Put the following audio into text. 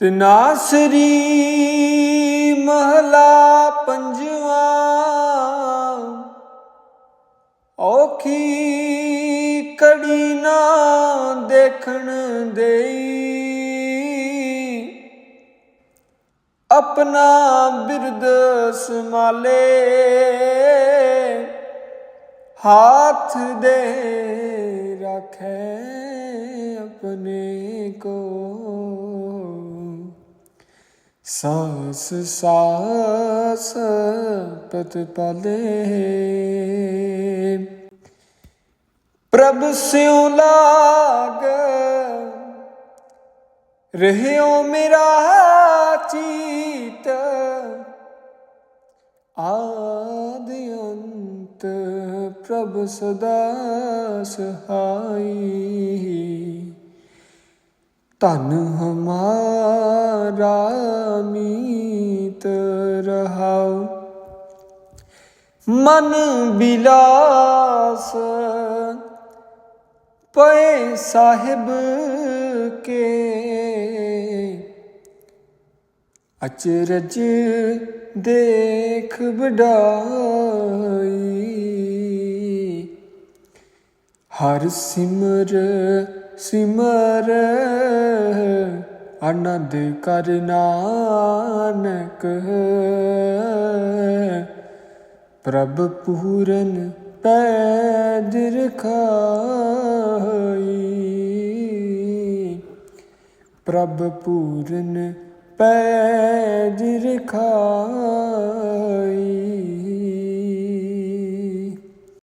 ਤਨਾਸਰੀ ਮਹਲਾ ਪੰਜਵਾ। ਔਖੀ ਕੜੀ ਨਾ ਦੇਖਣ ਦੇਈ। ਆਪਣਾ ਬਿਰਦ ਸੰਭਾਲੇ। ਹਾਥ ਦੇ ਰੱਖੇ ਆਪਣੇ ਕੋ ਸਾਸ ਸਾਸ ਪਤ ਪਾਲੇ ਪ੍ਰਭ ਸਿਉ ਲਾਗ ਰਹਿਓ ਮੇਰਾ ਚੀਤ ਆਦ ਅੰਤ ਪ੍ਰਭ ਸਦਾ ਸਹਾਈ ਤਨ ਹਮਾਰਾ ਰਹਾਉ। ਮਨ ਬਿਲਾਸ ਪਏ ਸਾਹਿਬ ਕੇ। ਅਚਰਜ ਦੇਖ ਬਡਾਈ ਹਰ ਸਿਮਰ ਸਿਮਰ ਆਨੰਦ ਕਰ ਨਾਨਕ ਪ੍ਰਭ ਪੂਰਨ ਪੈਦ ਰਖਾਈ ਪ੍ਰਭ ਪੂਰਨ ਪੈਦ ਰਖਾਈ